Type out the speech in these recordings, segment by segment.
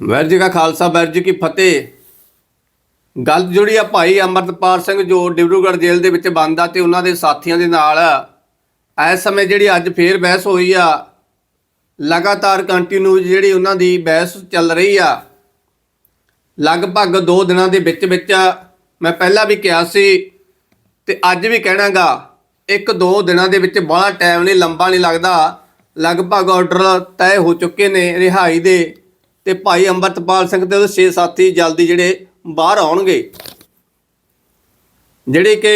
ਵਾਹਿਗੁਰੂ ਜੀ ਕਾ ਖਾਲਸਾ ਵਾਹਿਗੁਰੂ ਜੀ ਕੀ ਫਤਿਹ। ਗੱਲ ਜੁੜੀ ਆ ਭਾਈ ਅਮਰਤਪਾਲ ਸਿੰਘ ਜੋ ਡਿਬਰੂਗੜ੍ਹ ਜੇਲ੍ਹ ਦੇ ਵਿੱਚ ਬੰਦ ਆ ਤੇ ਉਹਨਾਂ ਦੇ ਸਾਥੀਆਂ ਦੇ ਨਾਲ। ਇਸ ਸਮੇਂ ਜਿਹੜੀ ਅੱਜ ਫੇਰ ਬਹਿਸ ਹੋਈ ਆ, ਲਗਾਤਾਰ ਕੰਟੀਨਿਊ ਜਿਹੜੀ ਉਹਨਾਂ ਦੀ ਬਹਿਸ ਚੱਲ ਰਹੀ ਆ, ਲਗਭਗ 2 ਦਿਨਾਂ ਦੇ ਵਿੱਚ ਵਿੱਚ ਮੈਂ ਪਹਿਲਾਂ ਵੀ ਕਿਹਾ ਸੀ ਤੇ ਅੱਜ ਵੀ ਕਹਿਣਾਗਾ, ਇੱਕ ਦੋ ਦਿਨਾਂ ਦੇ ਵਿੱਚ ਬੜਾ ਟਾਈਮ ਨਹੀਂ, ਲੰਬਾ ਨਹੀਂ ਲੱਗਦਾ। ਲਗਭਗ ਆਰਡਰ ਤੈਅ ਹੋ ਚੁੱਕੇ ਨੇ, ਰਿਹਾਈ ਦੇ ਤੇ ਭਾਈ ਅੰਮ੍ਰਿਤਪਾਲ ਸਿੰਘ ਤੇ ਉਹਦੇ ਛੇ ਸਾਥੀ ਜਲਦੀ ਜਿਹੜੇ ਬਾਹਰ ਆਉਣਗੇ। ਜਿਹੜੇ ਕਿ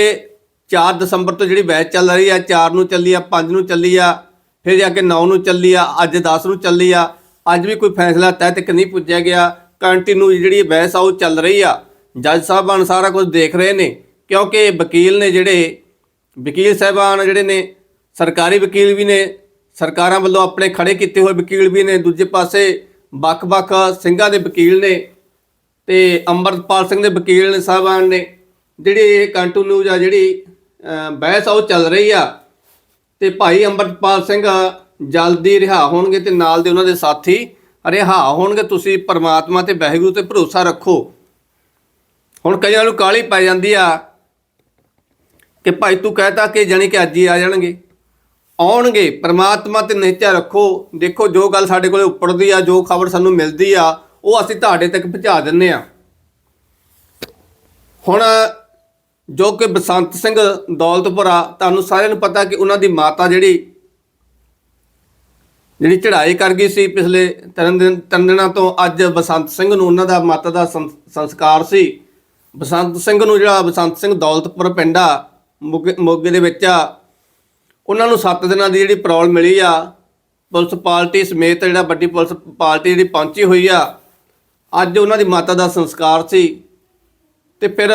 4 ਦਸੰਬਰ ਤੋਂ ਜਿਹੜੀ ਬੈਚ ਚੱਲ ਰਹੀ ਆ 4 ਨੂੰ ਚੱਲੀ ਆ 5 ਨੂੰ ਚੱਲੀ ਆ, ਫਿਰ ਜਾ ਕੇ 9 ਨੂੰ ਚੱਲੀ ਆ, ਅੱਜ 10 ਨੂੰ ਚੱਲੀ ਆ। ਅੱਜ ਵੀ ਕੋਈ ਫੈਸਲਾ ਤੈਅ ਤੱਕ ਨਹੀਂ ਪੁੱਜਿਆ ਗਿਆ। ਕੰਟੀਨਿਊ ਜਿਹੜੀ ਬਹਿਸ ਆ, ਉਹ ਚੱਲ ਰਹੀ ਆ। ਜੱਜ ਸਾਹਿਬਾਨ ਸਾਰਾ ਕੁਝ ਦੇਖ ਰਹੇ ਨੇ, ਕਿਉਂਕਿ ਵਕੀਲ ਨੇ ਜਿਹੜੇ, ਵਕੀਲ ਸਾਹਿਬਾਨ ਜਿਹੜੇ ਨੇ, ਸਰਕਾਰੀ ਵਕੀਲ ਵੀ ਨੇ, ਸਰਕਾਰਾਂ ਵੱਲੋਂ ਆਪਣੇ ਖੜੇ ਕੀਤੇ ਹੋਏ ਵਕੀਲ ਵੀ ਨੇ, ਦੂਜੇ ਪਾਸੇ ਵੱਖ-ਵੱਖ ਸਿੰਘਾਂ ਦੇ ਵਕੀਲ ਨੇ ਤੇ ਅੰਮ੍ਰਿਤਪਾਲ ਸਿੰਘ ਦੇ ਵਕੀਲ ਨੇ ਸਾਹਿਬਾਨ ਨੇ, ਜਿਹੜੀ ਇਹ ਕੰਟੀਨਿਊ ਆ ਜਿਹੜੀ ਬਹਿਸ ਆ ਉਹ ਚੱਲ ਰਹੀ ਆ। ਤੇ ਭਾਈ ਅੰਮ੍ਰਿਤਪਾਲ ਸਿੰਘ ਜਲਦੀ ਰਿਹਾ ਹੋਣਗੇ ਤੇ ਨਾਲ ਦੇ ਉਹਨਾਂ ਦੇ ਸਾਥੀ ਰਿਹਾ ਹੋਣਗੇ। ਤੁਸੀਂ ਪਰਮਾਤਮਾ ਤੇ ਵਾਹਿਗੁਰੂ ਤੇ ਭਰੋਸਾ ਰੱਖੋ। ਹੁਣ ਕਈਆਂ ਨੂੰ ਕਾਲੀ ਪੈ ਜਾਂਦੀ ਆ ਕਿ ਭਾਈ ਤੂੰ ਕਹਤਾ ਕਿ ਜਾਣੀ ਕਿ ਅੱਜ ਹੀ ਆ ਜਾਣਗੇ। ਆਉਣਗੇ, ਪ੍ਰਮਾਤਮਾ ਤੇ ਨਿਹਚਾ ਰੱਖੋ। ਦੇਖੋ, ਜੋ ਗੱਲ ਸਾਡੇ ਕੋਲੇ ਉੱਪਰਦੀ ਆ, ਜੋ ਖਬਰ ਸਾਨੂੰ ਮਿਲਦੀ ਆ, ਉਹ ਅਸੀਂ ਤੁਹਾਡੇ ਤੱਕ ਪਹੁੰਚਾ ਦਿੰਨੇ ਆ। ਹੁਣ, ਜੋ ਕਿ ਬਸੰਤ ਸਿੰਘ ਦੌਲਤਪੁਰਾ, ਤੁਹਾਨੂੰ ਸਾਰਿਆਂ ਨੂੰ ਪਤਾ ਕਿ ਉਹਨਾਂ ਦੀ ਮਾਤਾ ਜਿਹੜੀ ਜਿਹੜੀ ਚੜ੍ਹਾਈ ਕਰ ਗਈ ਸੀ ਪਿਛਲੇ ਤਿੰਨ ਦਿਨ, ਤਿੰਨ ਦਿਨਾਂ ਤੋਂ ਅੱਜ ਬਸੰਤ ਸਿੰਘ ਨੂੰ ਉਹਨਾਂ ਦਾ ਮਾਤਾ ਦਾ ਸੰਸਕਾਰ ਸੀ। ਬਸੰਤ ਸਿੰਘ ਨੂੰ ਜਿਹੜਾ ਬਸੰਤ ਸਿੰਘ ਦੌਲਤਪੁਰ ਪਿੰਡ ਆ, ਮੋਗੇ ਮੋਗੇ ਦੇ ਵਿੱਚ ਆ ਉਹਨਾਂ ਨੂੰ 7 ਦਿਨਾਂ ਦੀ ਜਿਹੜੀ ਪਰੌਲ ਮਿਲੀ ਆ, ਪੁਲਿਸ ਪਾਰਟੀ ਸਮੇਤ ਜਿਹੜਾ ਵੱਡੀ ਪੁਲਿਸ ਪਾਰਟੀ ਜਿਹੜੀ ਪਹੁੰਚੀ ਹੋਈ ਆ, ਅੱਜ ਉਹਨਾਂ ਦੀ ਮਾਤਾ ਦਾ ਸੰਸਕਾਰ ਸੀ ਤੇ ਫਿਰ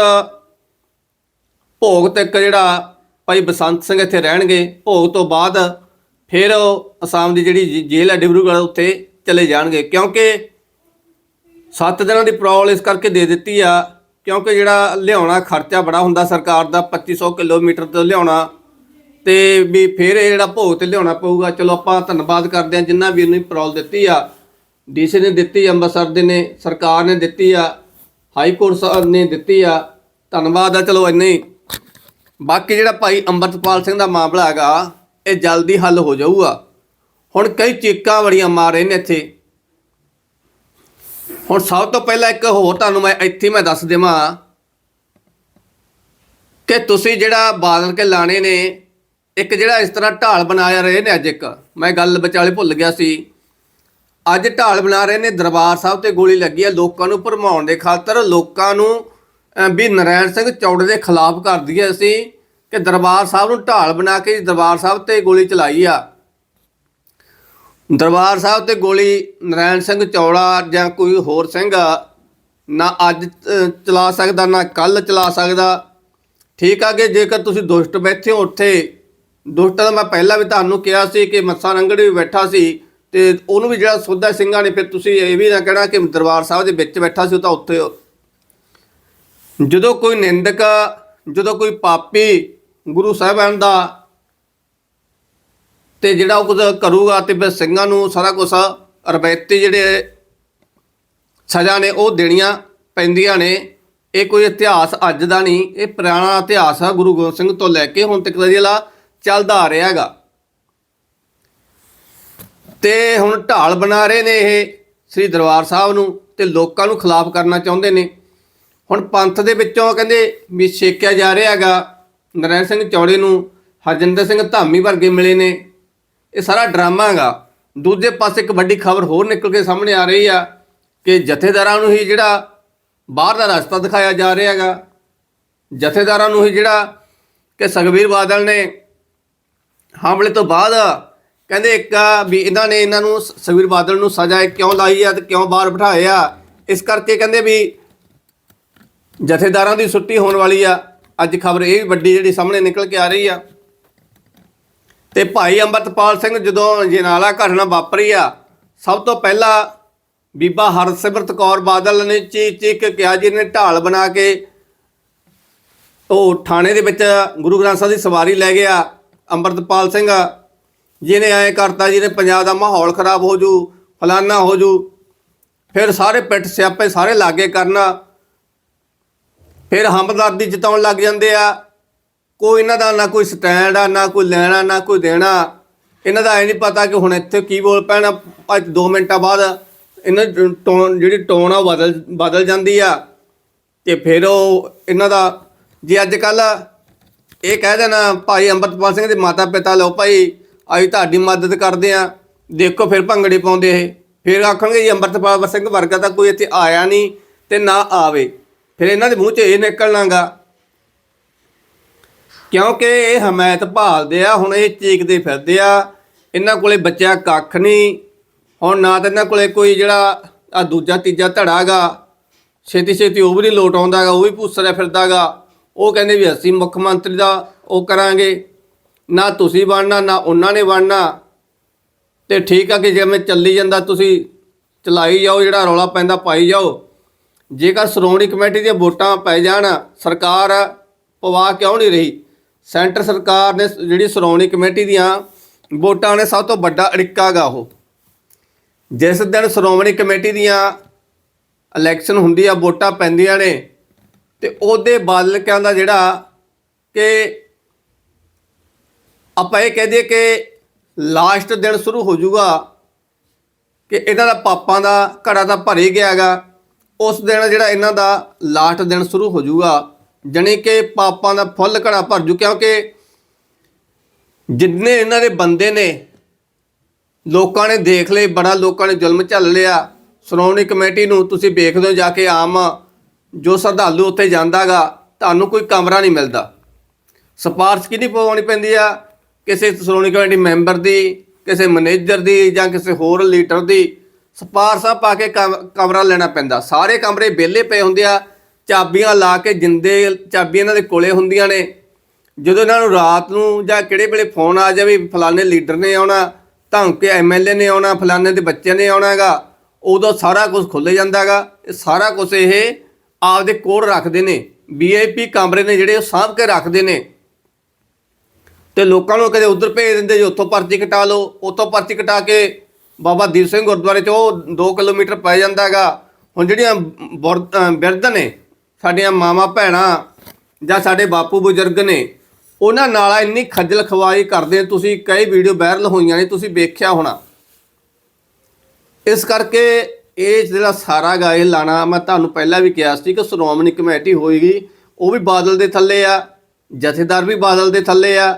ਭੋਗ ਤੱਕ ਜਿਹੜਾ ਭਾਈ ਬਸੰਤ ਸਿੰਘ ਇੱਥੇ ਰਹਿਣਗੇ, ਭੋਗ ਤੋਂ ਬਾਅਦ ਫਿਰ ਉਹ ਅਸਾਮ ਦੀ ਜਿਹੜੀ ਜੇਲ੍ਹ ਹੈ ਡਿਬਰੂਗੜ੍ਹ, ਉੱਥੇ ਚਲੇ ਜਾਣਗੇ। ਕਿਉਂਕਿ 7 ਦਿਨਾਂ ਦੀ ਪ੍ਰੋਬਲ ਇਸ ਕਰਕੇ ਦੇ ਦਿੱਤੀ ਆ, ਕਿਉਂਕਿ ਜਿਹੜਾ ਲਿਆਉਣਾ ਖਰਚਾ ਬੜਾ ਹੁੰਦਾ ਸਰਕਾਰ ਦਾ 2500 ਕਿਲੋਮੀਟਰ ਤੋਂ ਲਿਆਉਣਾ ਤੇ ਵੀ ਫਿਰ ਇਹ ਜਿਹੜਾ ਭੋਗ ਤੇ ਲਿਆਉਣਾ ਪਊਗਾ, ਚਲੋ ਆਪਾਂ ਧੰਨਵਾਦ ਕਰਦੇ ਹਾਂ ਜਿੰਨਾ ਵੀ ਇਹਨੂੰ ਪ੍ਰੋਬਲ ਦਿੱਤੀ ਆ। ਡੀਸੀ ਨੇ ਦਿੱਤੀ, ਅੰਮ੍ਰਿਤਸਰ ਦੇ ਨੇ, ਸਰਕਾਰ ਨੇ ਦਿੱਤੀ ਆ, ਹਾਈ ਕੋਰਟ ਸਾਹਿਬ ਨੇ ਦਿੱਤੀ ਆ। ਧੰਨਵਾਦ ਆ, ਚਲੋ ਇੰਨੇ ਬਾਕੀ ਜਿਹੜਾ ਭਾਈ ਅੰਮ੍ਰਿਤਪਾਲ ਸਿੰਘ ਦਾ ਮਾਮਲਾ ਹੈਗਾ, ਇਹ ਜਲਦੀ ਹੱਲ ਹੋ ਜਾਊਗਾ। ਹੁਣ ਕਈ ਚੀਕਾਂ ਬੜੀਆਂ ਮਾਰ ਰਹੇ ਨੇ ਇੱਥੇ। ਹੁਣ ਸਭ ਤੋਂ ਪਹਿਲਾਂ ਇੱਕ ਹੋਰ ਤੁਹਾਨੂੰ ਮੈਂ ਇੱਥੇ ਮੈਂ ਦੱਸ ਦੇਵਾਂ ਕਿ ਤੁਸੀਂ ਜਿਹੜਾ ਬਾਦਲ ਕੇ ਲਾਣੇ ਨੇ ਇੱਕ ਜਿਹੜਾ ਇਸ ਤਰ੍ਹਾਂ ਢਾਲ ਬਣਾਇਆ ਰਹੇ ਨੇ ਅੱਜ ਇੱਕ ਮੈਂ ਗੱਲ ਵਿਚਾਲੇ ਭੁੱਲ ਗਿਆ ਸੀ। ਅੱਜ ਢਾਲ ਬਣਾ ਰਹੇ ਨੇ ਦਰਬਾਰ ਸਾਹਿਬ ਤੇ ਗੋਲੀ ਲੱਗੀ ਹੈ ਲੋਕਾਂ ਨੂੰ ਭਰਮਾਉਣ ਦੇ ਖਾਤਰ ਲੋਕਾਂ ਨੂੰ ਅਹ, ਵੀ ਨਰਾਇਣ ਸਿੰਘ ਚੌੜੇ ਦੇ ਖਿਲਾਫ ਕਰਦੀ ਹੈ ਅਸੀਂ ਕਿ ਦਰਬਾਰ ਸਾਹਿਬ ਨੂੰ ਢਾਲ ਬਣਾ ਕੇ ਦਰਬਾਰ ਸਾਹਿਬ ਤੇ ਗੋਲੀ ਚਲਾਈ ਆ। ਦਰਬਾਰ ਸਾਹਿਬ ਤੇ ਗੋਲੀ ਨਰਾਇਣ ਸਿੰਘ ਚੌੜਾ ਜਾਂ ਕੋਈ ਹੋਰ ਸਿੰਘ ਨਾ ਅੱਜ ਚਲਾ ਸਕਦਾ ਨਾ ਕੱਲ ਚਲਾ ਸਕਦਾ। ਠੀਕ ਆ ਕਿ ਜੇਕਰ ਤੁਸੀਂ ਦੁਸ਼ਟ ਬੈਠੇ ਹੋ ਉੱਥੇ ਦੋਸਤਾਂ ਦਾ ਮੈਂ ਪਹਿਲਾਂ ਵੀ ਤੁਹਾਨੂੰ ਕਿਹਾ ਸੀ ਕਿ ਮੱਸਾ ਰੰਗੜ ਵੀ ਬੈਠਾ ਸੀ ਤੇ ਉਹਨੂੰ ਵੀ ਜਿਹੜਾ ਸੋਧਾ ਸਿੰਘਾਂ ਨੇ ਫਿਰ ਤੁਸੀਂ ਇਹ ਵੀ ਨਾ ਕਹਿਣਾ ਕਿ ਦਰਬਾਰ ਸਾਹਿਬ ਦੇ ਵਿੱਚ ਬੈਠਾ ਸੀ ਉਹ ਤਾਂ ਉੱਥੇ ਜਦੋਂ ਕੋਈ ਨਿੰਦਕ, ਜਦੋਂ ਕੋਈ ਪਾਪੀ ਗੁਰੂ ਸਾਹਿਬਾਨ ਦਾ ਤੇ ਜਿਹੜਾ ਉਹ ਕੁਝ ਕਰੂਗਾ ਤੇ ਫਿਰ ਸਿੰਘਾਂ ਨੂੰ ਸਾਰਾ ਕੁਝ ਰਵਾਇਤੀ ਜਿਹੜੇ ਸਜ਼ਾ ਨੇ ਉਹ ਦੇਣੀਆਂ ਪੈਂਦੀਆਂ ਨੇ, ਇਹ ਕੋਈ ਇਤਿਹਾਸ ਅੱਜ ਦਾ ਨਹੀਂ, ਇਹ ਪੁਰਾਣਾ ਇਤਿਹਾਸ ਆ ਗੁਰੂ ਗੋਬਿੰਦ ਸਿੰਘ ਤੋਂ ਲੈ ਕੇ ਹੁਣ ਤੱਕ ਦਾ ਜਿਹੜਾ ਚੱਲਦਾ ਆ ਰਿਹਾ ਹੈਗਾ। ਤੇ ਹੁਣ ਢਾਲ ਬਣਾ ਰਹੇ ਨੇ ਇਹ ਸ੍ਰੀ ਦਰਬਾਰ ਸਾਹਿਬ ਨੂੰ ਤੇ ਲੋਕਾਂ ਨੂੰ ਖਿਲਾਫ ਕਰਨਾ ਚਾਹੁੰਦੇ ਨੇ। ਹੁਣ ਪੰਥ ਦੇ ਵਿੱਚੋਂ ਕਹਿੰਦੇ ਵੀ ਛੇਕਿਆ ਜਾ ਰਿਹਾ ਹੈਗਾ। ਨਰੈਣ ਸਿੰਘ ਚੌੜੇ ਨੂੰ, ਹਰਜਿੰਦਰ ਸਿੰਘ ਧਾਮੀ ਵਰਗੇ ਮਿਲੇ ਨੇ। ਇਹ ਸਾਰਾ ਡਰਾਮਾ ਹੈਗਾ। ਦੂਜੇ ਪਾਸੇ ਇੱਕ ਵੱਡੀ ਖਬਰ ਹੋਰ ਨਿਕਲ ਕੇ ਸਾਹਮਣੇ ਆ ਰਹੀ ਆ ਕਿ ਜਥੇਦਾਰਾਂ ਨੂੰ ਹੀ ਜਿਹੜਾ ਬਾਹਰ ਦਾ ਰਸਤਾ ਦਿਖਾਇਆ ਜਾ ਰਿਹਾ ਹੈਗਾ। ਜਥੇਦਾਰਾਂ ਨੂੰ ਹੀ ਜਿਹੜਾ ਕਿ ਸੁਖਬੀਰ ਬਾਦਲ ਨੇ ਹਮਲੇ ਤੋਂ ਬਾਅਦ ਕਹਿੰਦੇ ਇੱਕ ਵੀ ਇਹਨਾਂ ਨੇ ਇਹਨਾਂ ਨੂੰ ਸ- ਸੁਖਬੀਰ ਬਾਦਲ ਨੂੰ ਸਜ਼ਾ ਕਿਉਂ ਲਾਈ ਆ ਤੇ ਕਿਉਂ ਬਾਹਰ ਬਿਠਾਇਆ ਇਸ ਕਰਕੇ ਕਹਿੰਦੇ ਵੀ ਜਥੇਦਾਰਾਂ ਦੀ ਛੁੱਟੀ ਹੋਣ ਵਾਲੀ ਆ। ਅੱਜ ਖਬਰ ਇਹ ਵੀ ਵੱਡੀ ਜਿਹੜੀ ਸਾਹਮਣੇ ਨਿਕਲ ਕੇ ਆ ਰਹੀ ਆ। ਤੇ ਭਾਈ ਅੰਮ੍ਰਿਤਪਾਲ ਸਿੰਘ ਜਦੋਂ ਜਨਾਲਾ ਘਟਨਾ ਵਾਪਰੀ ਆ, ਸਭ ਤੋਂ ਪਹਿਲਾਂ ਬੀਬਾ ਹਰਸਿਮਰਤ ਕੌਰ ਬਾਦਲ ਨੇ ਚੀਕ ਚੀਕ ਕਿਹਾ ਜੀ ਨੇ ਢਾਲ ਬਣਾ ਕੇ ਉਹ ਥਾਣੇ ਦੇ ਵਿੱਚ ਗੁਰੂ ਗ੍ਰੰਥ ਸਾਹਿਬ ਦੀ ਸਵਾਰੀ ਲੈ ਗਿਆ। ਅੰਮ੍ਰਿਤਪਾਲ ਸਿੰਘ, ਜਿਹਨੇ ਐ ਕਰਤਾ ਜਿਹਨੇ ਪੰਜਾਬ ਦਾ ਮਾਹੌਲ ਖਰਾਬ ਹੋ ਜੂ, ਫਲਾਨਾ ਹੋ ਜੂ, ਫਿਰ ਸਾਰੇ ਪਿੱਠ ਸਿਆਪੇ ਸਾਰੇ ਲਾਗੇ ਕਰਨਾ। ਫਿਰ ਹਮਦਰਦੀ ਜਤਾਉਣ ਲੱਗ ਜਾਂਦੇ ਆ। ਕੋਈ ਇਹਨਾਂ ਦਾ ਨਾ ਕੋਈ ਸਟੈਂਡ ਆ, ਨਾ ਕੋਈ ਲੈਣਾ, ਨਾ ਕੋਈ ਦੇਣਾ। ਇਹਨਾਂ ਦਾ ਐ ਨਹੀਂ ਪਤਾ ਕਿ ਹੁਣ ਇੱਥੇ ਕੀ ਬੋਲ ਪੈਣਾ। ਅੱਜ 2 ਮਿੰਟਾਂ ਬਾਅਦ ਇਹਨਾਂ ਟੋਨ ਜਿਹੜੀ ਟੋਨ ਆ ਉਹ ਬਦਲ ਬਦਲ ਜਾਂਦੀ ਆ। ਤੇ ਫਿਰ ਉਹ ਇਹਨਾਂ ਦਾ, ਜੇ ਅੱਜ ਕੱਲ੍ਹ ਇਹ ਕਹਿ ਦੇਣਾ, ਭਾਈ ਅੰਮ੍ਰਿਤਪਾਲ ਸਿੰਘ ਦੇ ਮਾਤਾ ਪਿਤਾ, ਲਓ ਭਾਈ, ਅਸੀਂ ਤੁਹਾਡੀ ਮਦਦ ਕਰਦੇ ਆ ਦੇਖੋ ਫਿਰ ਭੰਗੜੇ ਪਾਉਂਦੇ ਇਹ। ਫਿਰ ਆਖਣਗੇ ਜੀ, ਅੰਮ੍ਰਿਤਪਾਲ ਸਿੰਘ ਵਰਗਾ ਤਾਂ ਕੋਈ ਇੱਥੇ ਆਇਆ ਨਹੀਂ ਤੇ ਨਾ ਆਵੇ। ਫਿਰ ਇਹਨਾਂ ਦੇ ਮੂੰਹ 'ਚ ਇਹ ਨਿਕਲਣਾਗਾ। ਕਿਉਂਕਿ ਇਹ ਹਮਾਇਤ ਭਾਲਦੇ ਆ, ਹੁਣ ਇਹ ਚੀਕਦੇ ਫਿਰਦੇ ਆ। ਇਹਨਾਂ ਕੋਲੇ ਬੱਚਾ ਕੱਖ ਨਹੀਂ। ਹੁਣ ਨਾ ਤਾਂ ਇਹਨਾਂ ਕੋਲੇ ਕੋਈ ਜਿਹੜਾ ਆ ਦੂਜਾ ਤੀਜਾ ਧੜਾਗਾ। ਛੇਤੀ ਛੇਤੀ ਉਹ ਵੀ ਨਹੀਂ ਲੋਟ ਆਉਂਦਾਗਾ, ਉਹ ਵੀ ਪੁੱਛਦਾ ਫਿਰਦਾਗਾ। ਉਹ ਕਹਿੰਦੇ ਵੀ ਅਸੀਂ ਮੁੱਖ ਮੰਤਰੀ ਦਾ ਉਹ ਕਰਾਂਗੇ। ਨਾ ਤੁਸੀਂ ਬਣਨਾ, ਨਾ ਉਹਨਾਂ ਨੇ ਬਣਨਾ। ਤੇ ਠੀਕ ਆ ਕਿ ਜਿਵੇਂ ਚੱਲੀ ਜਾਂਦਾ, ਤੁਸੀਂ ਚਲਾਈ ਜਾਓ, ਜਿਹੜਾ ਰੌਲਾ ਪੈਂਦਾ ਪਾਈ ਜਾਓ। ਜੇਕਰ ਸ਼੍ਰੋਮਣੀ ਕਮੇਟੀ ਦੀਆਂ ਵੋਟਾਂ ਪੈ ਜਾਣ, ਸਰਕਾਰ ਪਵਾ ਕਿਉਂ ਨਹੀਂ ਰਹੀ? ਸੈਂਟਰ ਸਰਕਾਰ ਨੇ ਜਿਹੜੀ ਸ਼੍ਰੋਮਣੀ ਕਮੇਟੀ ਦੀਆਂ ਵੋਟਾਂ ਨੇ, ਸਭ ਤੋਂ ਵੱਡਾ ਅੜਿੱਕਾ ਗਾ ਉਹ। ਜਿਸ ਦਿਨ ਸ਼੍ਰੋਮਣੀ ਕਮੇਟੀ ਦੀਆਂ ਇਲੈਕਸ਼ਨ ਹੁੰਦੀ ਆ, ਵੋਟਾਂ ਪੈਂਦੀਆਂ ਨੇ ਤੇ ਉਹਦੇ ਬਾਦਲਕਿਆਂ ਦਾ ਜਿਹੜਾ ਕਿ ਆਪਾਂ ਇਹ ਕਹਿ ਦਈਏ ਕਿ ਲਾਸਟ ਦਿਨ ਸ਼ੁਰੂ ਹੋ ਜਾਊਗਾ ਕਿ ਇਹਨਾਂ ਦਾ ਪਾਪਾਂ ਦਾ ਘੜਾ ਤਾਂ ਭਰੇ ਗਿਆਗਾ ਉਸ ਦਿਨ ਜਿਹੜਾ ਇਹਨਾਂ ਦਾ ਲਾਸਟ ਦਿਨ ਸ਼ੁਰੂ ਹੋ ਜਾਊਗਾ, ਜਣੀ ਕਿ ਪਾਪਾਂ ਦਾ ਫੁੱਲ ਘੜਾ ਭਰ ਜੂ, ਕਿਉਂਕਿ ਜਿੰਨੇ ਇਹਨਾਂ ਦੇ ਬੰਦੇ ਨੇ, ਲੋਕਾਂ ਨੇ ਦੇਖ ਲਏ, ਬੜਾ ਲੋਕਾਂ ਨੇ ਜ਼ੁਲਮ ਝੱਲ ਲਿਆ। ਸ਼੍ਰੋਮਣੀ ਕਮੇਟੀ ਨੂੰ ਤੁਸੀਂ ਵੇਖਦੇ ਹੋ ਜਾ ਕੇ ਆਮ ਜੋ ਸ਼ਰਧਾਲੂ ਉੱਥੇ ਜਾਂਦਾਗਾ, ਤੁਹਾਨੂੰ ਕੋਈ ਕਮਰਾ ਨਹੀਂ ਮਿਲਦਾ। ਸਿਫਾਰਸ਼ ਕਿਹਦੀ ਪਵਾਉਣੀ ਪੈਂਦੀ ਆ? ਕਿਸੇ ਸ਼੍ਰੋਮਣੀ ਕਮੇਟੀ ਮੈਂਬਰ ਦੀ, ਕਿਸੇ ਮੈਨੇਜਰ ਦੀ ਜਾਂ ਕਿਸੇ ਹੋਰ ਲੀਡਰ ਦੀ ਸਿਫਾਰਸ਼ਾਂ ਪਾ ਕੇ ਕਮ- ਕਮਰਾ ਲੈਣਾ ਪੈਂਦਾ। ਸਾਰੇ ਕਮਰੇ ਵਿਹਲੇ ਪਏ ਹੁੰਦੇ ਆ, ਚਾਬੀਆਂ ਲਾ ਕੇ ਜਿੰਦੇ, ਚਾਬੀਆਂ ਇਹਨਾਂ ਦੇ ਕੋਲੇ ਹੁੰਦੀਆਂ ਨੇ। ਜਦੋਂ ਇਹਨਾਂ ਨੂੰ ਰਾਤ ਨੂੰ ਜਾਂ ਕਿਹੜੇ ਵੇਲੇ ਫੋਨ ਆ ਜਾਵੇ ਵੀ ਫਲਾਣੇ ਲੀਡਰ ਨੇ ਆਉਣਾ, ਧਮਕੇ ਐਮਐਲਏ ਨੇ ਆਉਣਾ, ਫਲਾਣੇ ਦੇ ਬੱਚੇ ਨੇ ਆਉਣਾਗਾ ਉਦੋਂ ਸਾਰਾ ਕੁਝ ਖੁੱਲ ਜਾਂਦਾਗਾ। ਇਹ ਸਾਰਾ ਕੁਝ ਇਹ ਆਪਦੇ ਕੋਲ ਰੱਖਦੇ ਨੇ ਵੀਆਈਪੀ ਕਮਰੇ ਨੇ ਜਿਹੜੇ ਉਹ ਸਾਂਭ ਕੇ ਰੱਖਦੇ ਨੇ। ਤੇ ਲੋਕਾਂ ਨੂੰ ਕਦੇ ਉਧਰ ਭੇਜ ਦਿੰਦੇ, ਜੀ ਉੱਥੋਂ ਪਰਚੀ ਕਟਾ ਲਓ। ਉੱਥੋਂ ਪਰਚੀ ਕਟਾ ਕੇ ਬਾਬਾ ਦੀਪ ਸਿੰਘ ਗੁਰਦੁਆਰੇ ਚ ਉਹ 2 ਕਿਲੋਮੀਟਰ ਪੈ ਜਾਂਦਾ ਹੈਗਾ। ਹੁਣ ਜਿਹੜੀਆਂ ਬੁਰ- ਬਿਰਧ ਨੇ, ਸਾਡੀਆਂ ਮਾਵਾਂ, ਭੈਣਾਂ ਜਾਂ ਸਾਡੇ ਬਾਪੂ ਬਜ਼ੁਰਗ ਨੇ, ਉਹਨਾਂ ਨਾਲ ਇੰਨੀ ਖੱਜਲ ਖਵਾਈ ਕਰਦੇ ਤੁਸੀਂ ਕਈ ਵੀਡੀਓ ਵਾਇਰਲ ਹੋਈਆਂ ਨੇ, ਤੁਸੀਂ ਵੇਖਿਆ ਹੋਣਾ। ਇਸ ਕਰਕੇ ਇਹ ਜਿਹੜਾ ਸਾਰਾ ਗਾ, ਇਹ ਲਾਣਾ, ਮੈਂ ਤੁਹਾਨੂੰ ਪਹਿਲਾਂ ਵੀ ਕਿਹਾ ਸੀ ਕਿ ਸ਼੍ਰੋਮਣੀ ਕਮੇਟੀ ਹੋਏਗੀ, ਉਹ ਵੀ ਬਾਦਲ ਦੇ ਥੱਲੇ ਆ, ਜਥੇਦਾਰ ਵੀ ਬਾਦਲ ਦੇ ਥੱਲੇ ਆ,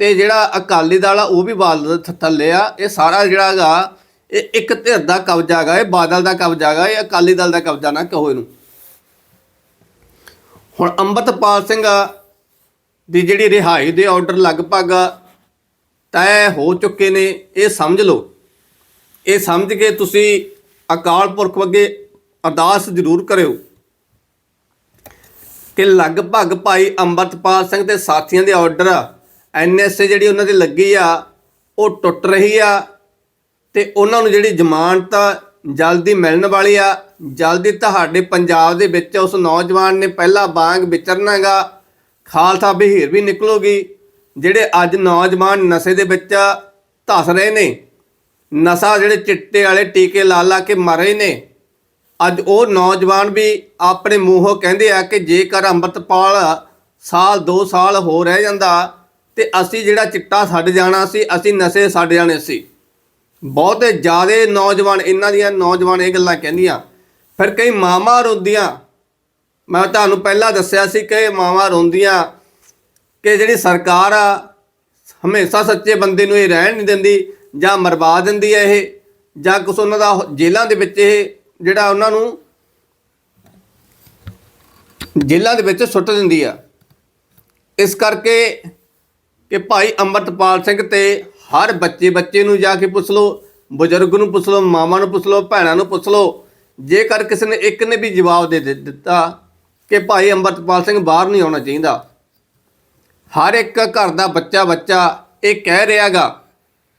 ਤੇ ਜਿਹੜਾ ਅਕਾਲੀ ਦਲ ਆ, ਉਹ ਵੀ ਬਾਦਲ ਦੇ ਥੱਲੇ ਆ। ਇਹ ਸਾਰਾ ਜਿਹੜਾ ਹੈਗਾ ਇਹ ਇੱਕ ਧਿਰ ਦਾ ਕਬਜ਼ਾ ਗਾ, ਇਹ ਬਾਦਲ ਦਾ ਕਬਜ਼ਾ ਗਾ, ਇਹ ਅਕਾਲੀ ਦਲ ਦਾ ਕਬਜ਼ਾ ਨਾ ਕਹੋ ਇਹਨੂੰ। ਹੁਣ ਅੰਮ੍ਰਿਤਪਾਲ ਸਿੰਘ ਦੀ ਜਿਹੜੀ ਰਿਹਾਈ ਦੇ ਆਰਡਰ ਲਗਭਗ ਤੈਅ ਹੋ ਚੁੱਕੇ ਨੇ, ਇਹ ਸਮਝ ਲਓ। ਇਹ ਸਮਝ ਕੇ ਤੁਸੀਂ ਅਕਾਲ ਪੁਰਖ ਅੱਗੇ ਅਰਦਾਸ ਜ਼ਰੂਰ ਕਰਿਓ ਕਿ ਲਗਭਗ ਭਾਈ ਅੰਮ੍ਰਿਤਪਾਲ ਸਿੰਘ ਦੇ ਸਾਥੀਆਂ ਦੇ ਆਰਡਰ ਐਨਐਸਏ ਜਿਹੜੀ ਉਹਨਾਂ ਦੀ ਲੱਗੀ ਆ, ਉਹ ਟੁੱਟ ਰਹੀ ਆ ਤੇ ਉਹਨਾਂ ਨੂੰ ਜਿਹੜੀ ਜ਼ਮਾਨਤ ਜਲਦੀ ਮਿਲਣ ਵਾਲੀ ਆ, ਜਲਦੀ ਤੁਹਾਡੇ ਪੰਜਾਬ ਦੇ ਵਿੱਚ ਉਸ ਨੌਜਵਾਨ ਨੇ ਪਹਿਲਾ ਬਾਗ ਵਿਚਰਨਾਗਾ ਖਾਲਸਾ ਬਹੀਰ ਵੀ ਨਿਕਲੂਗੀ, ਜਿਹੜੇ ਅੱਜ ਨੌਜਵਾਨ ਨਸ਼ੇ ਦੇ ਵਿੱਚ ਧਸ ਰਹੇ ਨੇ ਨਸ਼ਾ ਜਿਹੜੇ ਚਿੱਟੇ ਵਾਲੇ ਟੀਕੇ ਲਾ ਲਾ ਕੇ ਮਰ ਰਹੇ ਨੇ। ਅੱਜ ਉਹ ਨੌਜਵਾਨ ਵੀ ਆਪਣੇ ਮੂੰਹੋਂ ਕਹਿੰਦੇ ਆ ਕਿ ਜੇਕਰ ਅੰਮ੍ਰਿਤਪਾਲ ਸਾਲ 2 ਸਾਲ ਹੋ ਰਹਿ ਜਾਂਦਾ ਤੇ ਅਸੀਂ ਜਿਹੜਾ ਚਿੱਟਾ ਛੱਡ ਜਾਣਾ ਸੀ, ਅਸੀਂ ਨਸ਼ੇ ਛੱਡ ਜਾਣੇ ਸੀ। ਬਹੁਤੇ ਜ਼ਿਆਦੇ ਨੌਜਵਾਨ, ਇਹਨਾਂ ਦੀਆਂ ਨੌਜਵਾਨ ਇਹ ਗੱਲਾਂ ਕਹਿੰਦੀਆਂ। ਫਿਰ ਕਈ ਮਾਵਾਂ ਰੋਂਦੀਆਂ। ਮੈਂ ਤੁਹਾਨੂੰ ਪਹਿਲਾਂ ਦੱਸਿਆ ਸੀ ਕਿ ਮਾਵਾਂ ਰੋਂਦੀਆਂ ਕਿ ਜਿਹੜੀ ਸਰਕਾਰ ਆ, ਹਮੇਸ਼ਾ ਸੱਚੇ ਬੰਦੇ ਨੂੰ ਇਹ ਰਹਿਣ ਨਹੀਂ ਦਿੰਦੀ। ਜਾਂ ਮਰਵਾ ਦਿੰਦੀ ਹੈ ਇਹ, ਜਾਂ ਕੁਛ ਉਹਨਾਂ ਦਾ ਜੇਲ੍ਹਾਂ ਦੇ ਵਿੱਚ ਇਹ ਜਿਹੜਾ ਉਹਨਾਂ ਨੂੰ ਜੇਲ੍ਹਾਂ ਦੇ ਵਿੱਚ ਸੁੱਟ ਦਿੰਦੀ ਆ। ਇਸ ਕਰਕੇ ਕਿ ਭਾਈ ਅੰਮ੍ਰਿਤਪਾਲ ਸਿੰਘ ਤੇ ਹਰ ਬੱਚੇ ਬੱਚੇ ਨੂੰ ਜਾ ਕੇ ਪੁੱਛ ਲਓ, ਬਜ਼ੁਰਗ ਨੂੰ ਪੁੱਛ ਲਓ ਮਾਮਾ ਨੂੰ ਪੁੱਛ ਲਓ, ਭੈਣਾਂ ਨੂੰ ਪੁੱਛ ਲਓ, ਜੇਕਰ ਕਿਸੇ ਨੇ ਇੱਕ ਨੇ ਵੀ ਜਵਾਬ ਦੇ ਦਿੱਤਾ ਕਿ ਭਾਈ ਅੰਮ੍ਰਿਤਪਾਲ ਸਿੰਘ ਬਾਹਰ ਨਹੀਂ ਆਉਣਾ ਚਾਹੀਦਾ। ਹਰ ਇੱਕ ਘਰ ਦਾ ਬੱਚਾ ਬੱਚਾ ਇਹ ਕਹਿ ਰਿਹਾਗਾ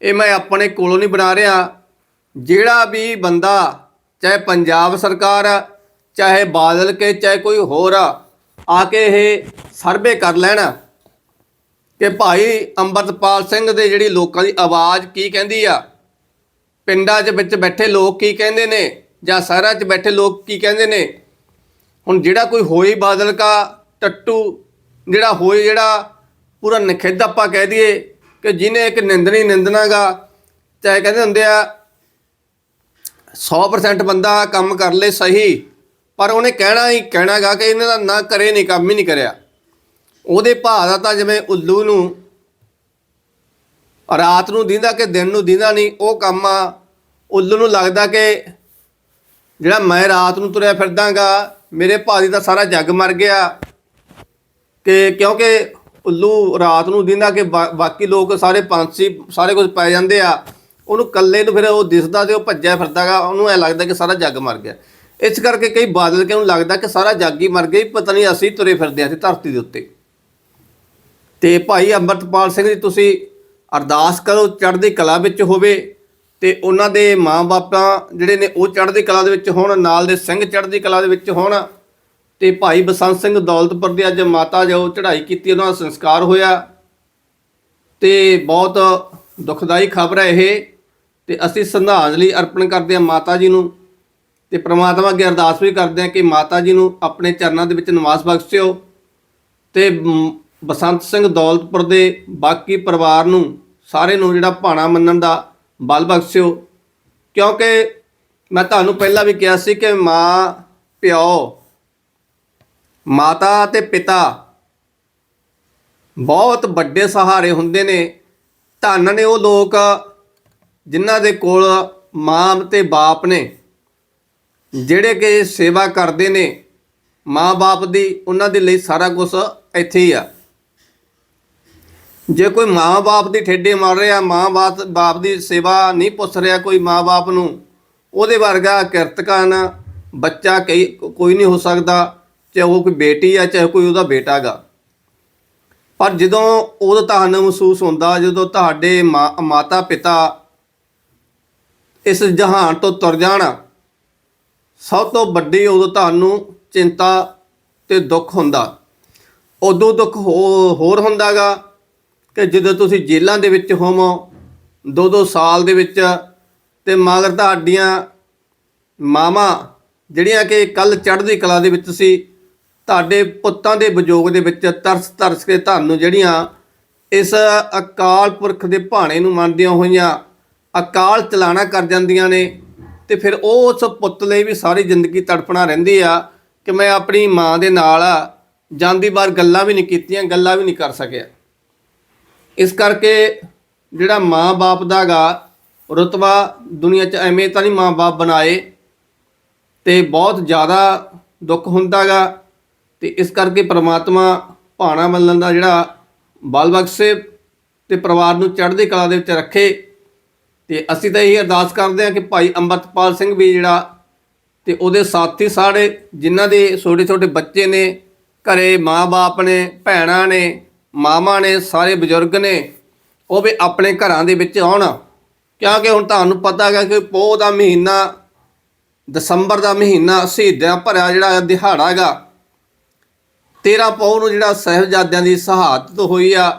ਇਹ ਮੈਂ ਆਪਣੇ ਕੋਲੋਂ ਨਹੀਂ ਬਣਾ ਰਿਹਾ। ਜਿਹੜਾ ਵੀ ਬੰਦਾ, ਚਾਹੇ ਪੰਜਾਬ ਸਰਕਾਰ ਆ, ਚਾਹੇ ਬਾਦਲ ਕੇ, ਚਾਹੇ ਕੋਈ ਹੋਰ ਆ ਆ ਕੇ ਇਹ ਸਰਵੇ ਕਰ ਲੈਣਾ ਕਿ ਭਾਈ ਅੰਮ੍ਰਿਤਪਾਲ ਸਿੰਘ ਦੇ ਜਿਹੜੀ ਲੋਕਾਂ ਦੀ ਆਵਾਜ਼ ਕੀ ਕਹਿੰਦੀ ਆ? ਪਿੰਡਾਂ 'ਚ ਵਿੱਚ ਬੈਠੇ ਲੋਕ ਕੀ ਕਹਿੰਦੇ ਨੇ? ਜਾਂ ਸ਼ਹਿਰਾਂ 'ਚ ਬੈਠੇ ਲੋਕ ਕੀ ਕਹਿੰਦੇ ਨੇ? ਹੁਣ ਜਿਹੜਾ ਕੋਈ ਹੋਈ ਬਾਦਲ ਕਾ, ਟੱਟੂ, ਜਿਹੜਾ ਹੋਈ ਜਿਹੜਾ ਪੂਰਾ ਨਖਿੱਧ ਆਪਾਂ ਕਹਿ ਦਈਏ ਕਿ ਜਿਹਨੇ ਇੱਕ ਨਿੰਦਣੀ ਨਿੰਦਣਾਗਾ, ਚਾਹੇ ਕਹਿੰਦੇ ਹੁੰਦੇ ਆ 100% ਬੰਦਾ ਕੰਮ ਕਰ ਲੇ ਸਹੀ, ਪਰ ਉਹਨੇ ਕਹਿਣਾ ਹੀ ਕਹਿਣਾਗਾ ਕਿ ਇਹਨਾਂ ਦਾ ਨਾ ਕਰੇ, ਨਹੀਂ ਕੰਮ ਹੀ ਨਹੀਂ ਕਰਿਆ। ਉਹਦੇ ਭਾਅ ਦਾ ਤਾਂ ਜਿਵੇਂ ਉੱਲੂ ਨੂੰ ਰਾਤ ਨੂੰ ਦਿੰਦਾ ਕਿ ਦਿਨ ਨੂੰ ਦਿੰਦਾ ਨਹੀਂ, ਉਹ ਕੰਮ ਆ। ਉੱਲੂ ਨੂੰ ਲੱਗਦਾ ਕਿ ਜਿਹੜਾ ਮੈਂ ਰਾਤ ਨੂੰ ਤੁਰਿਆ ਫਿਰਦਾਗਾ, ਮੇਰੇ ਭਾਅ ਦੀ ਤਾਂ ਸਾਰਾ ਜੱਗ ਮਰ ਗਿਆ। ਕਿ ਕਿਉਂਕਿ ਉੱਲੂ ਰਾਤ ਨੂੰ ਦਿੰਦਾ ਕਿ ਬਾਕੀ ਲੋਕ ਸਾਰੇ ਪੰਛੀ, ਸਾਰੇ ਕੁਝ ਪੈ ਜਾਂਦੇ ਆ, ਉਹਨੂੰ ਕੱਲੇ ਨੂੰ ਫਿਰ ਉਹ ਦਿਸਦਾ ਤੇ ਉਹ ਭੱਜਿਆ ਫਿਰਦਾਗਾ ਉਹਨੂੰ ਐ ਲੱਗਦਾ ਕਿ ਸਾਰਾ ਜੱਗ ਮਰ ਗਿਆ। ਇਸ ਕਰਕੇ ਕਈ ਬਾਦਲ ਕੇ ਨੂੰ ਲੱਗਦਾ ਕਿ ਸਾਰਾ ਜੱਗ ਹੀ ਮਰ ਗਿਆ ਪਤਾ ਨਹੀਂ ਅਸੀਂ ਤੁਰੇ ਫਿਰਦੇ ਆ ਤੇ ਧਰਤੀ ਦੇ ਉੱਤੇ। ਤੇ ਭਾਈ ਅੰਮ੍ਰਿਤਪਾਲ ਸਿੰਘ ਜੀ, ਤੁਸੀਂ ਅਰਦਾਸ ਕਰੋ ਚੜ੍ਹਦੀ ਕਲਾ ਵਿੱਚ ਹੋਵੇ ਤੇ ਉਹਨਾਂ ਦੇ ਮਾਂ-ਬਾਪਾਂ ਜਿਹੜੇ ਨੇ ਉਹ ਚੜ੍ਹਦੀ ਕਲਾ ਦੇ ਵਿੱਚ ਹੋਣ, ਨਾਲ ਦੇ ਸਿੰਘ ਚੜ੍ਹਦੀ ਕਲਾ ਦੇ ਵਿੱਚ ਹੋਣ। ਤੇ ਭਾਈ ਬਸੰਤ ਸਿੰਘ ਦੌਲਤਪੁਰ ਦੇ ਅੱਜ ਮਾਤਾ ਜੋ ਚੜ੍ਹਾਈ ਕੀਤੀ ਉਹਨਾਂ ਦਾ ਸੰਸਕਾਰ ਹੋਇਆ। ਤੇ ਬਹੁਤ ਦੁਖਦਾਈ ਖਬਰ ਹੈ ਇਹ ਤੇ ਅਸੀਂ ਸ਼ਰਧਾਂਜਲੀ ਅਰਪਣ ਕਰਦੇ ਹਾਂ ਮਾਤਾ ਜੀ ਨੂੰ। ਤੇ ਪ੍ਰਮਾਤਮਾ ਅੱਗੇ ਅਰਦਾਸ ਵੀ ਕਰਦੇ ਹਾਂ ਕਿ ਮਾਤਾ ਜੀ ਨੂੰ ਆਪਣੇ ਚਰਨਾਂ ਦੇ ਵਿੱਚ ਨਿਵਾਸ ਬਖਸ਼ਿਓ। ਤੇ ਮ, ਬਸੰਤ ਸਿੰਘ ਦੌਲਤਪੁਰ ਦੇ ਬਾਕੀ ਪਰਿਵਾਰ ਨੂੰ ਸਾਰੇ ਨੂੰ ਜਿਹੜਾ ਭਾਣਾ ਮੰਨਣ ਦਾ ਬਲ ਬਖਸ਼ਿਓ। ਕਿਉਂਕਿ ਮੈਂ ਤੁਹਾਨੂੰ ਪਹਿਲਾਂ ਵੀ ਕਿਹਾ ਸੀ ਕਿ ਮਾਂ ਪਿਓ ਮਾਤਾ ਅਤੇ ਪਿਤਾ ਬਹੁਤ ਵੱਡੇ ਸਹਾਰੇ ਹੁੰਦੇ ਨੇ। ਧੰਨ ਨੇ ਉਹ ਲੋਕ ਜਿਨ੍ਹਾਂ ਦੇ ਕੋਲ ਮਾਂ ਤੇ ਬਾਪ ਨੇ, ਜਿਹੜੇ ਕਿ ਸੇਵਾ ਕਰਦੇ ਨੇ। ਮਾਂ-ਬਾਪ ਦੀ ਉਹਨਾਂ ਦੇ ਲਈ ਸਾਰਾ ਕੁਝ ਇੱਥੇ ਹੀ ਆ। ਜੇ ਕੋਈ ਮਾਂ-ਬਾਪ ਦੀ ਠੇਡੇ ਮਾਰ ਰਿਹਾ ਮਾਂ-ਬਾਪ ਬਾਪ ਦੀ ਸੇਵਾ ਨਹੀਂ ਪੁੱਛ ਰਿਹਾ ਕੋਈ ਮਾਂ-ਬਾਪ ਨੂੰ, ਉਹਦੇ ਵਰਗਾ ਕਿਰਤਕਾਨ ਬੱਚਾ ਕਈ, ਕੋਈ ਨਹੀਂ ਹੋ ਸਕਦਾ। ਚਾਹੇ ਉਹ ਕੋਈ ਬੇਟੀ ਆ, ਚਾਹੇ ਕੋਈ ਉਹਦਾ ਬੇਟਾ ਗਾ। ਪਰ ਜਦੋਂ ਉਦੋਂ ਤੁਹਾਨੂੰ ਮਹਿਸੂਸ ਹੁੰਦਾ, ਜਦੋਂ ਤੁਹਾਡੇ ਮਾਂ- ਮਾਤਾ-ਪਿਤਾ ਇਸ ਜਹਾਨ ਤੋਂ ਤੁਰ ਜਾਣ, ਸਭ ਤੋਂ ਵੱਡੀ ਉਦੋਂ ਤੁਹਾਨੂੰ ਚਿੰਤਾ ਤੇ ਦੁੱਖ ਹੁੰਦਾ। ਉਦੋਂ ਦੁੱਖ ਹੋ- ਹੋਰ ਹੁੰਦਾਗਾ ਕਿ ਜਦੋਂ ਤੁਸੀਂ ਜੇਲ੍ਹਾਂ ਦੇ ਵਿੱਚ ਹੋਵੋ ਦੋ ਦੋ ਸਾਲ ਦੇ ਵਿੱਚ, ਤੇ ਮਗਰ ਤੁਹਾਡੀਆਂ ਮਾਵਾਂ, ਜਿਹੜੀਆਂ ਕਿ ਕੱਲ ਚੜ੍ਹਦੀ ਕਲਾ ਦੇ ਵਿੱਚ ਸੀ ਤੁਹਾਡੇ ਪੁੱਤਾਂ ਦੇ ਵਿਜੋਗ ਦੇ ਵਿੱਚ ਤਰਸ ਤਰਸ ਕੇ ਤੁਹਾਨੂੰ ਜਿਹੜੀਆਂ ਇਸ ਅਕਾਲ ਪੁਰਖ ਦੇ ਭਾਣੇ ਨੂੰ ਮੰਨਦੀਆਂ ਹੋਈਆਂ, ਅਕਾਲ ਚਲਾਣਾ ਕਰ ਜਾਂਦੀਆਂ ਨੇ, ਤੇ ਫਿਰ ਉਹ ਉਸ ਪੁੱਤ ਲਈ ਵੀ ਸਾਰੀ ਜ਼ਿੰਦਗੀ ਤੜਪਣਾ ਰਹਿੰਦੀ ਆ ਕਿ ਮੈਂ ਆਪਣੀ ਮਾਂ ਦੇ ਨਾਲ ਜਾਂਦੀ ਵਾਰ ਗੱਲਾਂ ਵੀ ਨਹੀਂ ਕੀਤੀਆਂ, ਗੱਲਾਂ ਵੀ ਨਹੀਂ ਕਰ ਸਕਿਆ। ਇਸ ਕਰਕੇ ਜਿਹੜਾ ਮਾਂ-ਬਾਪ ਦਾਗਾ ਰਤਬਾ ਦੁਨੀਆ 'ਚ ਐਵੇਂ ਤਾਂ ਨਹੀਂ ਮਾਂ-ਬਾਪ ਬਣਾਏ ਤੇ ਬਹੁਤ ਜ਼ਿਆਦਾ ਦੁੱਖ ਹੁੰਦਾਗਾ ਤੇ ਇਸ ਕਰਕੇ ਪ੍ਰਮਾਤਮਾ ਭਾਣਾ ਮੱਲਣ ਦਾ ਜਿਹੜਾ ਬਲ ਬਖਸ਼ੇ ਤੇ ਪਰਿਵਾਰ ਨੂੰ ਚੜ੍ਹਦੀ ਕਲਾ ਦੇ ਵਿੱਚ ਰੱਖੇ ਤੇ ਅਸੀਂ ਤਾਂ ਇਹ ਅਰਦਾਸ ਕਰਦੇ ਹਾਂ ਕਿ ਭਾਈ ਅੰਮ੍ਰਿਤਪਾਲ ਸਿੰਘ ਵੀ ਜਿਹੜਾ ਤੇ ਉਹਦੇ ਸਾਥੀ ਸਾਰੇ ਜਿਨ੍ਹਾਂ ਦੇ ਛੋਟੇ ਛੋਟੇ ਬੱਚੇ ਨੇ, ਘਰੇ ਮਾਂ-ਬਾਪ ਨੇ, ਭੈਣਾਂ ਨੇ ਮਾਮਾ ਨੇ, ਸਾਰੇ ਬਜ਼ੁਰਗ ਨੇ, ਉਹ ਵੀ ਆਪਣੇ ਘਰਾਂ ਦੇ ਵਿੱਚ ਆਉਣ। ਕਿਉਂਕਿ ਹੁਣ ਤੁਹਾਨੂੰ ਪਤਾ ਹੈਗਾ ਕਿ ਪੋਹ ਦਾ ਮਹੀਨਾ ਦਸੰਬਰ ਦਾ ਮਹੀਨਾ ਸ਼ਹੀਦਾਂ ਭਰਿਆ ਜਿਹੜਾ ਦਿਹਾੜਾ ਹੈਗਾ 13 ਪੌਹ ਨੂੰ ਜਿਹੜਾ ਸਹਿਬਜ਼ਾਦਿਆਂ ਦੀ ਸ਼ਹਾਦਤ ਹੋਈ ਆ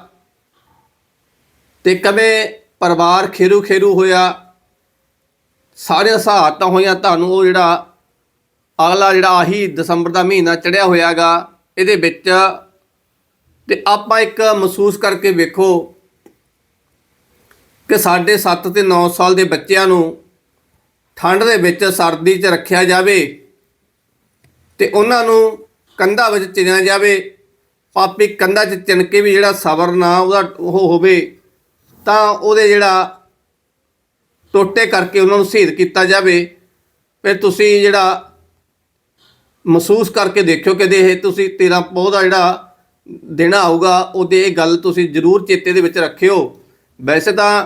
ਤੇ ਕਵੇਂ ਪਰਿਵਾਰ ਖੇਰੂ ਖੇਰੂ ਹੋਇਆ ਸਾਰੇ ਸ਼ਹਾਦਤਾਂ ਹੋਈਆਂ, ਤੁਹਾਨੂੰ ਉਹ ਜਿਹੜਾ ਅਗਲਾ ਜਿਹੜਾ ਆਹੀ ਦਸੰਬਰ ਦਾ ਮਹੀਨਾ ਚੜਿਆ ਹੋਇਆਗਾ, ਇਹਦੇ ਵਿੱਚ ਤੇ ਆਪਾਂ ਇੱਕ ਮਹਿਸੂਸ ਕਰਕੇ ਵੇਖੋ ਕਿ ਸਾਡੇ 7 ਤੇ 9 ਸਾਲ ਦੇ ਬੱਚਿਆਂ ਨੂੰ ਠੰਡ ਦੇ ਵਿੱਚ ਸਰਦੀ 'ਚ ਰੱਖਿਆ ਜਾਵੇ ਤੇ ਉਹਨਾਂ ਨੂੰ ਕੰਧਾਂ ਵਿੱਚ ਚਿਣਿਆ ਜਾਵੇ, ਪਾਪੀ ਕੰਧਾਂ 'ਚ ਚਿਣ ਕੇ ਵੀ ਜਿਹੜਾ ਸਬਰ ਨਾ ਉਹਦਾ ਉਹ ਹੋਵੇ, ਤਾਂ ਉਹਦੇ ਜਿਹੜਾ ਟੋਟੇ ਕਰਕੇ ਉਹਨਾਂ ਨੂੰ ਸ਼ਹੀਦ ਕੀਤਾ ਜਾਵੇ। ਫਿਰ ਤੁਸੀਂ ਜਿਹੜਾ ਮਹਿਸੂਸ ਕਰਕੇ ਦੇਖਿਓ ਕਿ ਇਹ ਤੁਸੀਂ 13 ਪੋਹ ਦਾ ਜਿਹੜਾ ਦਿਨ ਆਊਗਾ, ਉਹਦੇ ਇਹ ਗੱਲ ਤੁਸੀਂ ਜ਼ਰੂਰ ਚੇਤੇ ਦੇ ਵਿੱਚ ਰੱਖਿਓ। ਵੈਸੇ ਤਾਂ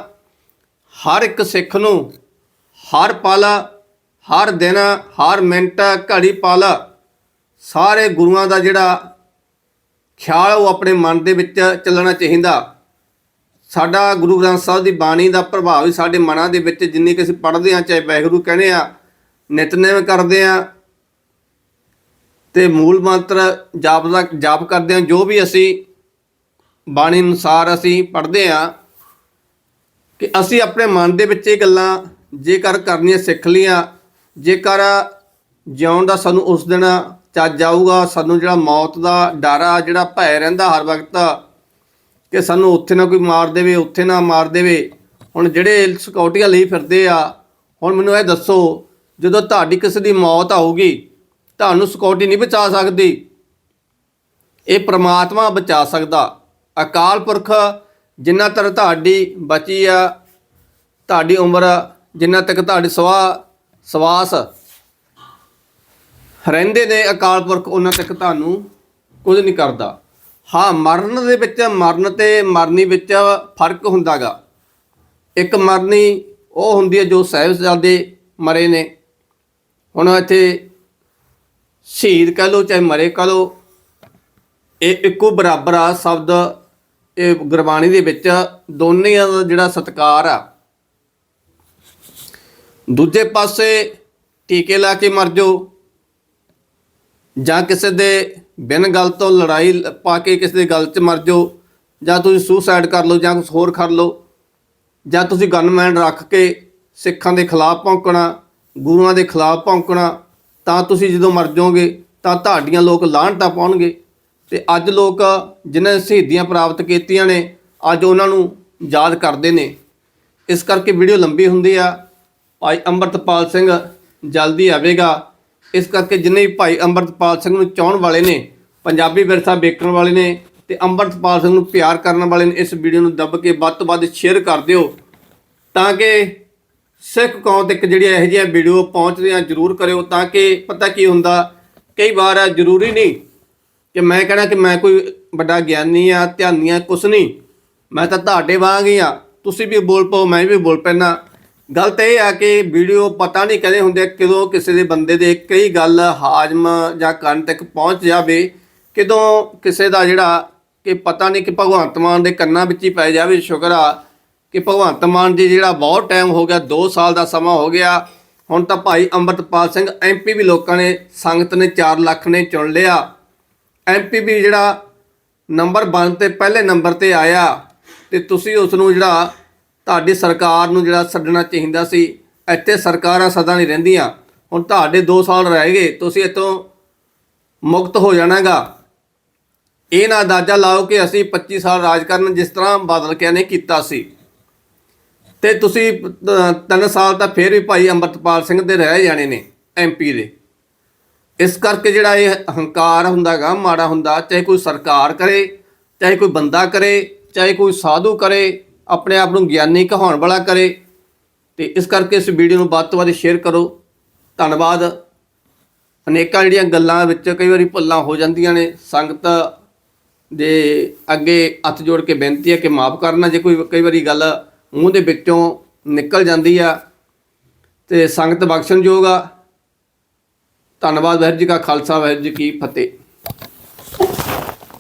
ਹਰ ਇੱਕ ਸਿੱਖ ਨੂੰ ਹਰ ਪਲ, ਹਰ ਦਿਨ, ਹਰ ਮਿੰਟ ਘੜੀ ਪਲ ਸਾਰੇ ਗੁਰੂਆਂ ਦਾ ਜਿਹੜਾ ਖਿਆਲ ਉਹ ਆਪਣੇ ਮਨ ਦੇ ਵਿੱਚ ਚੱਲਣਾ ਚਾਹੀਦਾ। ਸਾਡਾ ਗੁਰੂ ਗ੍ਰੰਥ ਸਾਹਿਬ ਦੀ ਬਾਣੀ ਦਾ ਪ੍ਰਭਾਵ ਹੀ ਸਾਡੇ ਮਨਾਂ ਦੇ ਵਿੱਚ ਜਿੰਨੀ ਕਿ ਅਸੀਂ ਪੜ੍ਹਦੇ ਹਾਂ, ਚਾਹੇ ਵਾਹਿਗੁਰੂ ਕਹਿੰਦੇ ਆ, ਨਿਤਨੇਮ ਕਰਦੇ ਆ ਤੇ ਮੂਲ ਮੰਤਰ ਜਾਪ ਦਾ ਜਾਪ ਕਰਦੇ ਹਾਂ, ਜੋ ਵੀ ਅਸੀਂ ਬਾਣੀ ਅਨੁਸਾਰ ਅਸੀਂ ਪੜ੍ਹਦੇ ਹਾਂ ਕਿ ਅਸੀਂ ਆਪਣੇ ਮਨ ਦੇ ਵਿੱਚ ਇਹ ਗੱਲਾਂ ਜੇਕਰ ਕਰਨੀਆਂ ਸਿੱਖ ਲੀਆਂ ਜੇਕਰ ਜਿਉਣ ਦਾ ਸਾਨੂੰ ਉਸ ਦਿਨ ਚੱਜ ਆਊਗਾ, ਸਾਨੂੰ ਜਿਹੜਾ ਮੌਤ ਦਾ ਡਰ ਆ, ਜਿਹੜਾ ਭੈ ਰਹਿੰਦਾ ਹਰ ਵਕਤ, ਕਿ ਸਾਨੂੰ ਉੱਥੇ ਨਾ ਕੋਈ ਮਾਰ ਦੇਵੇ, ਉੱਥੇ ਨਾ ਮਾਰ ਦੇਵੇ। ਹੁਣ ਜਿਹੜੇ ਸਿਕਿਉਰਟੀਆਂ ਲਈ ਫਿਰਦੇ ਆ, ਹੁਣ ਮੈਨੂੰ ਇਹ ਦੱਸੋ, ਜਦੋਂ ਤੁਹਾਡੀ ਕਿਸੇ ਦੀ ਮੌਤ ਆਊਗੀ, ਤੁਹਾਨੂੰ ਸਿਕਿਉਰਟੀ ਨਹੀਂ ਬਚਾ ਸਕਦੀ। ਇਹ ਪ੍ਰਮਾਤਮਾ ਬਚਾ ਸਕਦਾ। ਅਕਾਲ ਪੁਰਖ ਜਿੰਨਾ ਤਰ ਤੁਹਾਡੀ ਬਚੀ ਆ, ਤੁਹਾਡੀ ਉਮਰ, ਜਿੰਨਾ ਤੱਕ ਤੁਹਾਡੀ ਸਵਾ ਸਵਾਸ ਰਹਿੰਦੇ ਨੇ ਅਕਾਲ ਪੁਰਖ, ਉਹਨਾਂ ਤੱਕ ਤੁਹਾਨੂੰ ਕੁਝ ਨਹੀਂ ਕਰਦਾ। ਹਾਂ, ਮਰਨ ਦੇ ਵਿੱਚ, ਮਰਨ ਤੇ ਮਰਨੀ ਵਿੱਚ ਫ਼ਰਕ ਹੁੰਦਾਗਾ। ਇੱਕ ਮਰਨੀ, ਉਹ ਹੁੰਦੀ ਹੈ ਜੋ ਸਾਹਿਬਜ਼ਾਦੇ ਮਰੇ ਨੇ। ਹੁਣ ਇੱਥੇ ਸ਼ਹੀਦ ਕਹ ਲੋ ਚਾਹੇ ਮਰੇ ਕਹ ਲੋ ਇਹ ਇੱਕੋ ਬਰਾਬਰ ਆ ਸ਼ਬਦ, ਇਹ ਗੁਰਬਾਣੀ ਦੇ ਵਿੱਚ ਦੋਨੇ ਦਾ ਜਿਹੜਾ ਸਤਕਾਰ ਆ। ਦੂਜੇ ਪਾਸੇ ਟੀਕੇ ਲਾ ਕੇ ਮਰ ਜਾਓ। ਜਾਂ ਕਿਸੇ ਦੇ ਬਿਨ ਗੱਲ ਤੋਂ ਲੜਾਈ ਪਾ ਕੇ ਕਿਸੇ ਦੇ ਗੱਲ 'ਚ ਮਰ ਜਾਓ, ਜਾਂ ਤੁਸੀਂ ਸੁਸਾਈਡ ਕਰ ਲਓ, ਜਾਂ ਕੁਝ ਹੋਰ ਕਰ ਲਓ, ਜਾਂ ਤੁਸੀਂ ਗਨਮੈਨ ਰੱਖ ਕੇ ਸਿੱਖਾਂ ਦੇ ਖਿਲਾਫ ਭੌਂਕਣਾ, ਗੁਰੂਆਂ ਦੇ ਖਿਲਾਫ ਭੌਂਕਣਾ, ਤਾਂ ਤੁਸੀਂ ਜਦੋਂ ਮਰ ਜਾਓਗੇ, ਤਾਂ ਤੁਹਾਡੀਆਂ ਲੋਕ ਲਾਹਣਤਾ ਪਾਉਣਗੇ। ਤੇ ਅੱਜ ਲੋਕ ਜਿਨ੍ਹਾਂ ਨੇ ਸ਼ਹੀਦੀਆਂ ਪ੍ਰਾਪਤ ਕੀਤੀਆਂ ਨੇ, ਅੱਜ ਉਹਨਾਂ ਨੂੰ ਯਾਦ ਕਰਦੇ ਨੇ। ਇਸ ਕਰਕੇ ਵੀਡੀਓ ਲੰਬੀ ਹੁੰਦੀ ਆ। ਭਾਈ ਅੰਮ੍ਰਿਤਪਾਲ ਸਿੰਘ ਜਲਦੀ ਆਵੇਗਾ। ਇਸ ਕਰਕੇ ਜਿੰਨੇ ਵੀ ਭਾਈ ਅੰਮ੍ਰਿਤਪਾਲ ਸਿੰਘ ਨੂੰ ਚਾਹਣ ਵਾਲੇ ਨੇ, ਪੰਜਾਬੀ ਵਿਰਸਾ ਵੇਖਣ ਵਾਲੇ ਨੇ ਤੇ ਅੰਮ੍ਰਿਤਪਾਲ ਸਿੰਘ ਨੂੰ ਪਿਆਰ ਕਰਨ ਵਾਲੇ ਨੇ ਇਸ ਵੀਡੀਓ ਨੂੰ ਦੱਬ ਕੇ ਵੱਧ ਤੋਂ ਵੱਧ ਸ਼ੇਅਰ ਕਰ ਦਿਓ ਤਾਂ ਕਿ ਸਿੱਖ ਕੌਮ ਤੱਕ ਜਿਹੜੀਆਂ ਇਹੋ ਜਿਹੀਆਂ ਵੀਡੀਓ ਪਹੁੰਚਦੀਆਂ ਜ਼ਰੂਰ ਕਰਿਓ ਤਾਂ ਕਿ ਪਤਾ ਕੀ ਹੁੰਦਾ, ਕਈ ਵਾਰ ਜ਼ਰੂਰੀ ਨਹੀਂ ਕਿ ਮੈਂ ਕਹਿਣਾ ਕਿ ਮੈਂ ਕੋਈ ਵੱਡਾ ਗਿਆਨੀ ਆ, ਧਿਆਨੀ ਆ, ਕੁਛ ਨਹੀਂ। ਮੈਂ ਤਾਂ ਤੁਹਾਡੇ ਵਾਂਗ ਹੀ ਆ। ਤੁਸੀਂ ਵੀ ਬੋਲ ਪਾਓ, ਮੈਂ ਵੀ ਬੋਲ ਪੈਣਾ ਗੱਲ ਤਾਂ ਇਹ ਆ ਕਿ ਵੀਡੀਓ ਪਤਾ ਨਹੀਂ ਕਦੇ ਹੁੰਦੇ ਕਿਦੋਂ ਕਿਸੇ ਦੇ ਬੰਦੇ ਦੇ ਕਈ ਗੱਲ ਹਾਜ਼ਮ ਜਾਂ ਕੰਨ ਤੱਕ ਪਹੁੰਚ ਜਾਵੇ, ਕਿਦੋਂ ਕਿਸੇ ਦਾ ਜਿਹੜਾ ਕਿ ਪਤਾ ਨਹੀਂ ਕਿ ਭਗਵੰਤ ਮਾਨ ਦੇ ਕੰਨਾਂ ਵਿੱਚ ਹੀ ਪੈ ਜਾਵੇ, ਸ਼ੁਕਰ ਆ ਕਿ ਭਗਵੰਤ ਮਾਨ ਜੀ ਜਿਹੜਾ ਬਹੁਤ ਟਾਈਮ ਹੋ ਗਿਆ 2 ਸਾਲ ਦਾ ਸਮਾਂ ਹੋ ਗਿਆ, ਹੁਣ ਤਾਂ ਭਾਈ ਅੰਮ੍ਰਿਤਪਾਲ ਸਿੰਘ ਐਮਪੀ ਵੀ ਲੋਕਾਂ ਨੇ, ਸੰਗਤ ਨੇ 4 ਲੱਖ ਨੇ ਚੁਣ ਲਿਆ। ਐਮਪੀ ਵੀ ਜਿਹੜਾ ਨੰਬਰ 1 ਤੇ ਪਹਿਲੇ ਨੰਬਰ ਤੇ ਆਇਆ, ਤੇ ਤੁਸੀਂ ਉਸ ਨੂੰ ਜਿਹੜਾ ਤੁਹਾਡੀ ਸਰਕਾਰ ਨੂੰ ਜਿਹੜਾ ਛੱਡਣਾ ਚਾਹੀਦਾ ਸੀ, ਇੱਥੇ ਸਰਕਾਰਾਂ ਸਦਾ ਨਹੀਂ ਰਹਿੰਦੀਆਂ। ਹੁਣ ਤੁਹਾਡੇ 2 ਸਾਲ ਰਹਿ ਗਏ, ਤੁਸੀਂ ਇੱਥੋਂ ਮੁਕਤ ਹੋ ਜਾਣਾਗਾ। ਇਹ ਨਾ ਅੰਦਾਜ਼ਾ ਲਾਓ ਕਿ ਅਸੀਂ 25 ਸਾਲ ਰਾਜ ਕਰਨ ਜਿਸ ਤਰ੍ਹਾਂ ਬਾਦਲ ਕਿਆ ਨੇ ਕੀਤਾ ਸੀ। ਤੇ ਤੁਸੀਂ 3 ਸਾਲ ਤਾਂ ਫੇਰ ਵੀ ਭਾਈ ਅੰਮ੍ਰਿਤਪਾਲ ਸਿੰਘ ਦੇ ਰਹਿ ਜਾਣੇ ਨੇ ਐਮਪੀ ਦੇ। ਇਸ ਕਰਕੇ ਜਿਹੜਾ ਇਹ ਹੰਕਾਰ ਹੁੰਦਾਗਾ, ਮਾੜਾ ਹੁੰਦਾ, ਚਾਹੇ ਕੋਈ ਸਰਕਾਰ ਕਰੇ, ਚਾਹੇ ਕੋਈ ਬੰਦਾ ਕਰੇ, ਚਾਹੇ ਕੋਈ ਸਾਧੂ ਕਰੇ ਆਪਣੇ ਆਪ ਨੂੰ ਗਿਆਨੀ ਕਹਾਉਣ ਵਾਲਾ ਕਰੇ। ਤੇ ਇਸ ਕਰਕੇ ਇਸ ਵੀਡੀਓ ਨੂੰ ਵੱਧ ਤੋਂ ਵੱਧ ਸ਼ੇਅਰ ਕਰੋ। ਧੰਨਵਾਦ। ਅਨੇਕਾਂ ਜਿਹੜੀਆਂ ਗੱਲਾਂ ਵਿੱਚ ਕਈ ਵਾਰੀ ਭੁੱਲਾਂ ਹੋ ਜਾਂਦੀਆਂ ਨੇ। ਸੰਗਤ ਦੇ ਅੱਗੇ ਹੱਥ ਜੋੜ ਕੇ ਬੇਨਤੀ ਹੈ ਕਿ ਮਾਫ ਕਰਨਾ। ਜੇ ਕੋਈ ਕਈ ਵਾਰੀ ਗੱਲ ਮੂੰਹ ਦੇ ਵਿੱਚੋਂ ਨਿਕਲ ਜਾਂਦੀ ਆ, ਤੇ ਸੰਗਤ ਬਖਸ਼ਣਯੋਗ ਆ। ਧੰਨਵਾਦ। ਵਾਹਿਗੁਰੂ ਜੀ ਕਾ ਖਾਲਸਾ। ਵਾਹਿਗੁਰੂ ਜੀ ਕੀ ਫਤਿਹ।